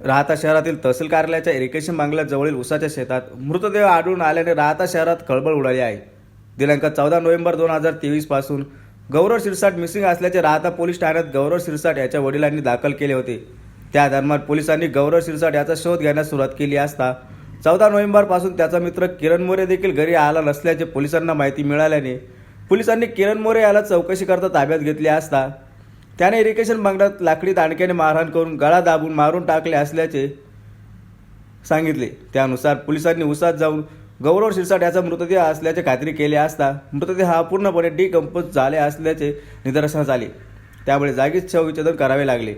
राहता शहरातील तहसील कार्यालयाच्या इरिगेशन बांगल्याजवळील उसाच्या शेतात मृतदेह आढळून आल्याने राहता शहरात खळबळ उडाली आहे. दिनांक चौदा नोव्हेंबर दोन हजार तेवीसपासून गौरव शिरसाट मिसिंग असल्याचे राहता पोलीस ठाण्यात गौरव शिरसाट याच्या वडिलांनी दाखल केले होते. त्या दरम्यान पोलिसांनी गौरव शिरसाट याचा शोध घेण्यास सुरुवात केली असता चौदा नोव्हेंबरपासून त्याचा मित्र किरण मोरे देखील घरी आला नसल्याचे पोलिसांना माहिती मिळाल्याने पोलिसांनी किरण मोरे याला चौकशी करता ताब्यात घेतली असता त्याने इरिगेशन बंगल्यात लाकडी दांडक्याने मारहाण करून गळा दाबून मारून टाकले असल्याचे सांगितले. त्यानुसार पोलिसांनी उसात जाऊन गौरव शिरसाट याचा मृतदेह असल्याचे खात्री केली असता मृतदेह हा पूर्णपणे डिकंपोज झाले असल्याचे निदर्शनास आले. त्यामुळे जागीच शवविच्छेदन करावे लागले.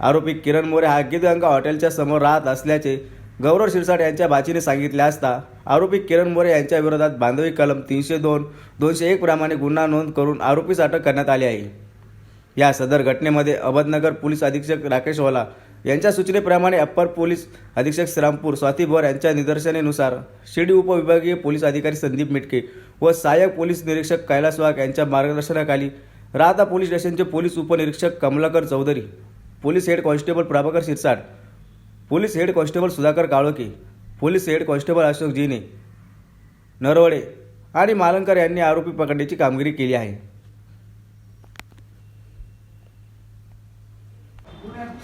आरोपी किरण मोरे हा गीतगंगा हॉटेलच्या समोर राहत असल्याचे गौरव शिरसाट यांच्या बाचीने सांगितले असता आरोपी किरण मोरे यांच्या विरोधात बांधवी कलम तीनशे दोन दोनशे एक प्रमाणे गुन्हा नोंद करून आरोपीस अटक करण्यात आली आहे. या सदर घटनेमध्ये अहमदनगर पोलीस अधीक्षक राकेश वाला यांच्या सूचनेप्रमाणे अप्पर पोलीस अधीक्षक श्रामपूर स्वाती बोर यांच्या निदर्शनेनुसार शिर्डी उपविभागीय पोलीस अधिकारी संदीप मिटके व सहाय्यक पोलीस निरीक्षक कैलास वाघ यांच्या मार्गदर्शनाखाली राहता पोलीस स्टेशनचे पोलीस उपनिरीक्षक Kamlakar Chaudhari police head constable Prabhakar Shirsat police head constable Sudhakar Kaloke police head constable Ashok जीने नरवडे आणि मालंकर यांनी आरोपी पकडण्याची कामगिरी केली आहे.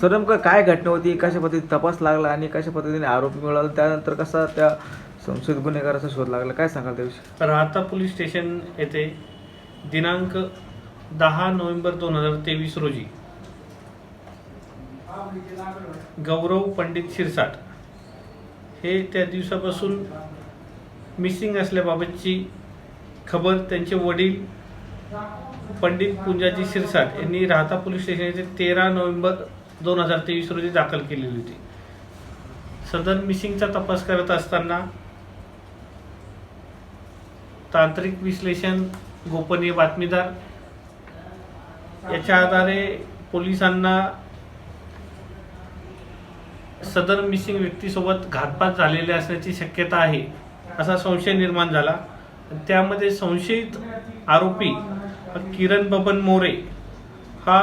सर नेमकं काय घटना होती कशा पद्धतीने तपास लागला आणि कशा पद्धतीने आरोपी मिळाला त्यानंतर कसा त्या संशयित गुन्हेगाराचा शोध लागला काय सांगाल त्याविषयी? राहता पोलीस स्टेशन येथे दिनांक दहा नोव्हेंबर दोन हजार तेवीस रोजी गौरव पंडित शिरसाट हे त्या दिवसापासून मिसिंग असल्याबाबतची खबर त्यांचे वडील पंडित पुंजाजी शिरसाट यांनी राहता पोलीस स्टेशन येथे तेरा नोव्हेंबर दोन हजार तेवीस रोजी दाखल केलेली होती. सदर मिसिंगचा तपास करत असताना तांत्रिक विश्लेषण गोपनीय बातमीदार याच्या आधारे पोलिसांना सदर मिसिंग व्यक्तीसोबत घातपात झालेले असण्याची शक्यता आहे असा संशय निर्माण झाला. त्यामध्ये संशयित आरोपी किरण बबन मोरे हा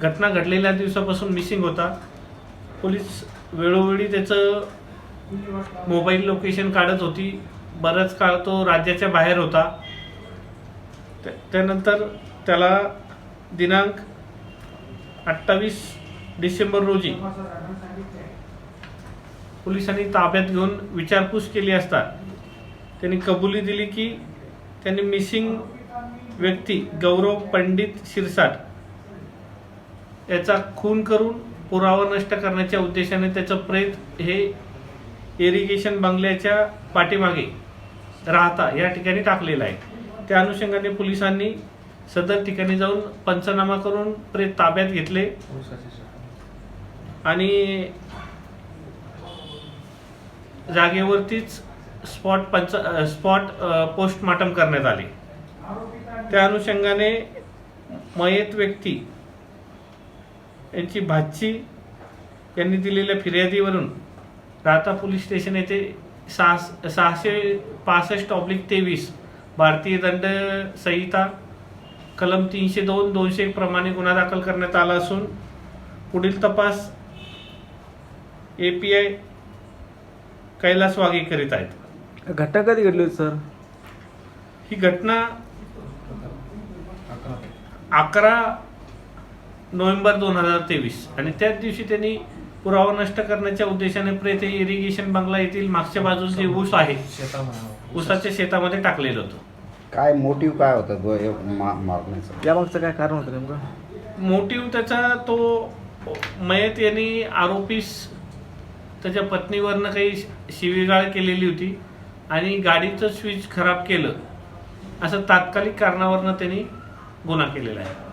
घटना घडलेल्या दिवसापासून मिसिंग होता. पोलीस वेळोवेळी त्याचं मोबाईल लोकेशन काढत होती. बराच काळ तो राज्याच्या बाहेर होता. त्या- त्यानंतर त्याला दिनांक अठ्ठावीस डिसेंबर रोजी पोलिसांनी ताब्यात घेऊन विचारपूस केली असता त्यांनी कबुली दिली की त्यांनी मिसिंग व्यक्ती गौरव पंडित शिरसाट याचा खून करून पुरावा नष्ट करण्याच्या उद्देशाने त्याचं प्रेत हे इरिगेशन बंगल्याच्या पाठीमागे राहता या ठिकाणी टाकलेलं आहे. त्या अनुषंगाने पोलिसांनी सदर ठिकाणी जाऊन पंचनामा करून प्रेत ताब्यात घेतले. आणि जागेवरतीच स्पॉट पंच स्पॉट पोस्टमार्टम करण्यात आले. त्या अनुषंगाने मयत व्यक्ती यांची भाची यांनी दिलेल्या फिर्यादीवरून राहता पोलीस स्टेशन येथे सहा सहाशे पासष्ट ऑब्लिक तेवीस भारतीय दंड संहिता कलम तीनशे दोन दोनशे एक प्रमाणे गुन्हा दाखल करण्यात आला असून पुढील तपास A P I Kailas Waghe करीत आहेत. घटना कधी घडली होती सर? ही घटना अकरा नोव्हेंबर दोन हजार तेवीस. आणि त्याच दिवशी त्यांनी पुरावा नष्ट करण्याच्या उद्देशाने प्रेत इरिगेशन बंगला येथील मागच्या बाजूस जे ऊस आहे ऊसाच्या शेतामध्ये टाकलेलं होतं. काय मोटिव्ह काय होता ब- हे मा- मारण्याचं? यामागचं काय कारण होतं नेमकं? मोटिव्ह त्याचा तो मयत यांनी आरोपीस त्याच्या पत्नीवरनं काही शिवीगाळ केलेली होती आणि गाडीचं स्विच खराब केलं. असं तात्कालिक कारणावरनं त्यांनी गुन्हा केलेला आहे.